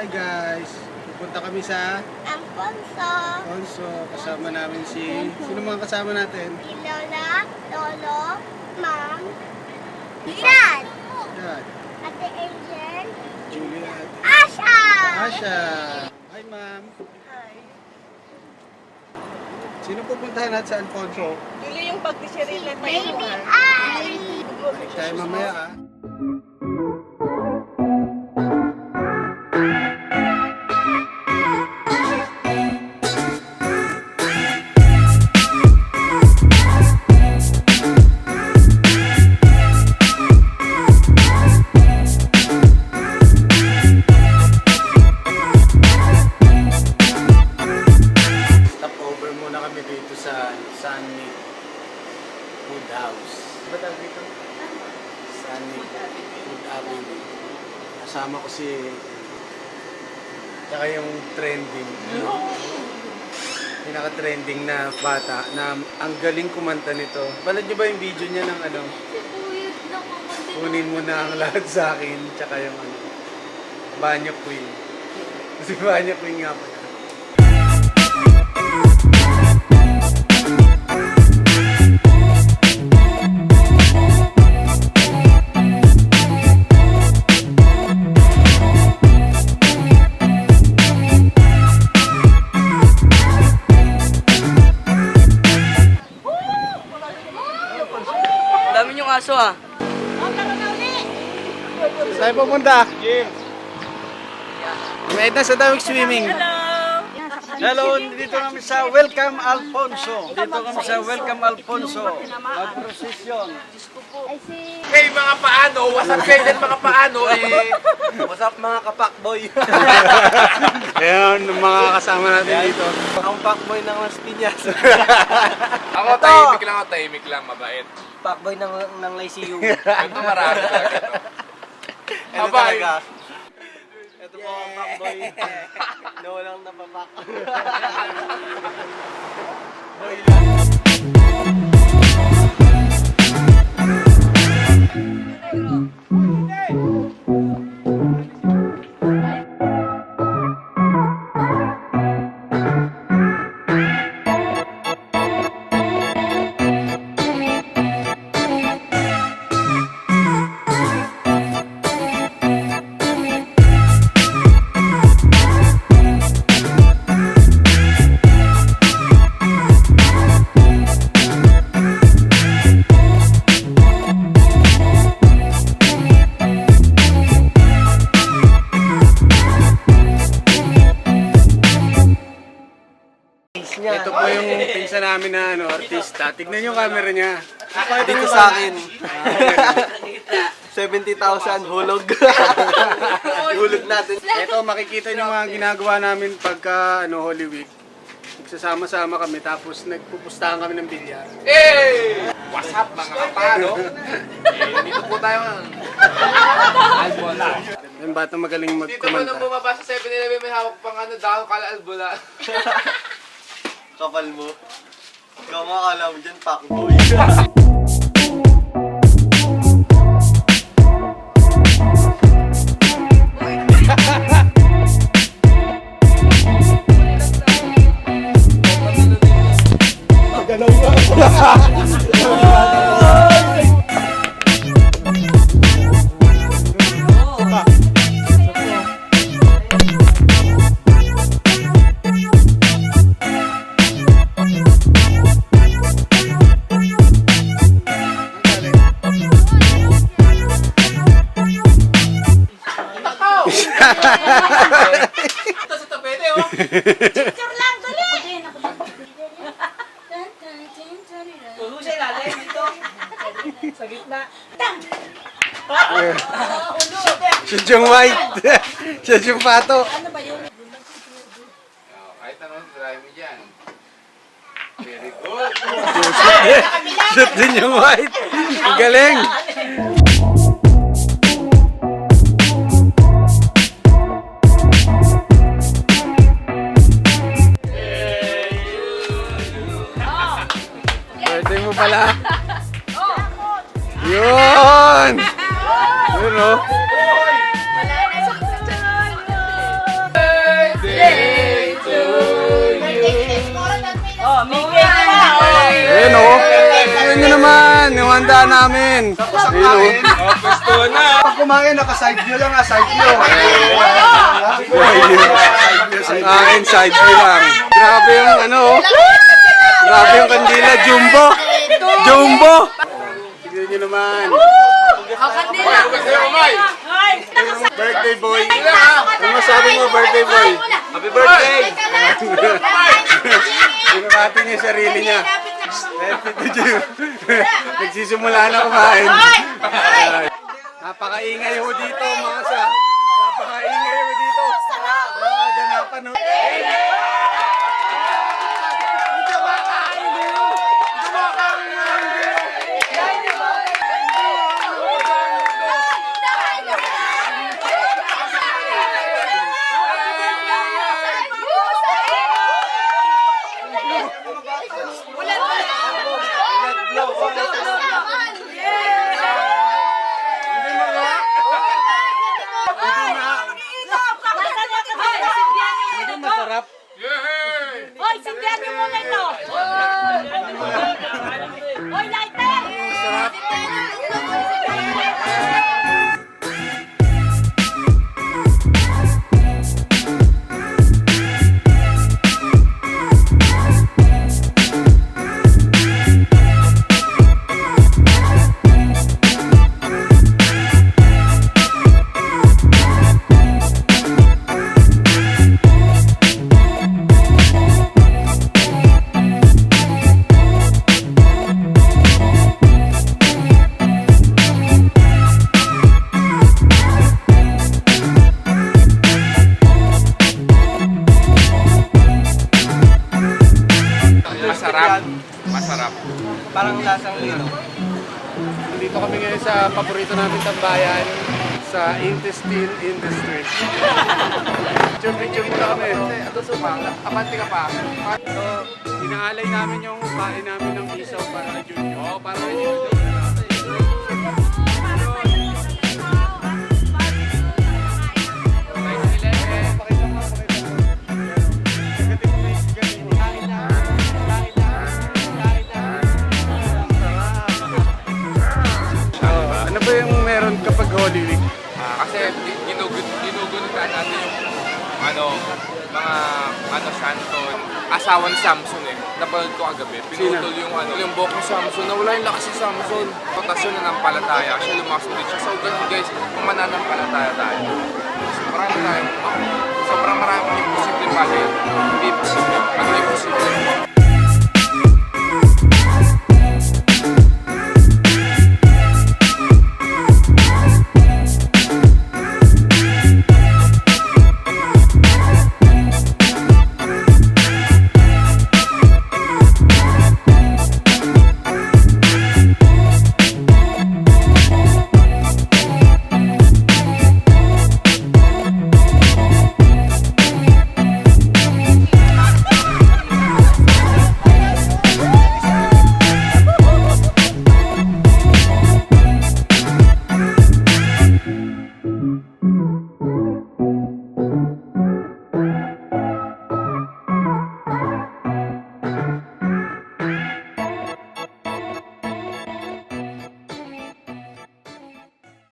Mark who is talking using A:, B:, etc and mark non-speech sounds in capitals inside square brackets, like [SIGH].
A: Hi guys! Pupunta kami sa
B: Alfonso,
A: Alfonso. Kasama namin si... Sino mga kasama natin?
B: si Lola, Lolo, Ma'am, Dad,
A: Yan.
B: Ate Angel,
A: Julia at
B: Asha!
A: Asha. Hi ma'am. Sino pupuntahan natin sa Alfonso?
C: Yuli yung pag-tisirila tayo.
B: Baby Ay!
A: Tayo mamaya ah. Sa Sunny Food House. Ba tawag dito? Sunny Food Avenue. Kasama ko si... Tsaka yung trending. Pinaka-trending na bata na ang galing kumanta nito. Balad niyo ba yung video niya ng ano? Kunin mo na ang lahat sa akin. Tsaka yung ano. Banyo Queen. [LAUGHS] Si Banyo Queen nga pala.
C: Ah.
A: Saan pupunta? Gym. May na sa daming swimming. Hello, dito kami sa Welcome Alfonso. Dito kami sa Welcome Alfonso. Mag-procession.
D: Hey mga paano, what's up kayo mga paano eh.
C: What's up mga kapakboy? [LAUGHS]
A: Ayan, mga kasama natin dito.
C: Ang pakboy ng Las Piñas. [LAUGHS]
D: Ako tahimik lang, ako tahimik lang, mabait.
C: pakboy ng, ng Lyceum.
D: Ito marami talaga ito.
C: Talaga. Ito po ang pakboy. [LAUGHS] na walang [LAUGHS] napapak.
A: Ito po yung pinsa namin na ano, artista. Tignan yung camera niya.
C: Dito sa akin. 70,000 hulog. [LAUGHS] hulog natin.
A: Ito, makikita niyo mga ginagawa namin pagka ano, Holy Week. Nagsasama-sama kami tapos nagpupustahan kami ng bilyar.
D: Hey! What's up mga kapano? [LAUGHS] eh, dito po tayo Albola.
A: Yung bata magaling
D: Dito mo nung
A: magkumanta.
D: bumaba sa 7-Eleven, may hawak pang ano, dahon kala Albola. [LAUGHS]
C: Kapal mo. Ikaw nga kala mo dyan, pakboy. [LAUGHS]
B: Picture lang, dali!
C: Tulo siya ilalim dito. Sa gitna.
A: Shoot yung white. Shoot yung pato.
D: Oh, kahit ano, try mo dyan. Very good.
A: Shoot din yung white. Ang galing. oh. Oh, may cake na. Ayun oh. Ayun naman, yung handa namin. Ayun oh.
D: Oh, na.
E: Pag kumain, naka-side view lang ah, side view.
A: Ang akin, side view lang. Grabe yung ano. Oh. Grabe yung kandila, jumbo. Jumbo! Tignan nyo naman. Woo! Birthday boy. Ano masabi mo, birthday boy?
C: Happy birthday!
A: Binabati niya yung sarili niya. Happy to you. Nagsisimula na kumain. Ay. Napakaingay ho dito, mga sa. Napakaingay ho dito. Nakaganapan ho. Hindi
C: Parang lasang lino.
A: Dito kami ngayon sa paborito namin tambayan sa intestine industry. [LAUGHS] Picture-picture muna kami.
D: Ito sumang. Abante ka pa.
A: So, inaalay namin yung kain namin ng isaw para kay Junior.
D: Oo, para kay Junior. Ano mga ano Shanton asawa ni Samson eh. Napanood ko kagabi. Pinutol yung ano yung buhok ni Samson. Nawala yung lakas si Samson. Rotasyon na ng palataya siya lumakas ulit siya so ganun guys kung mananampalataya tayo marami tayo. Oh, sobrang maraming imposible bagay hindi imposible. Ano imposible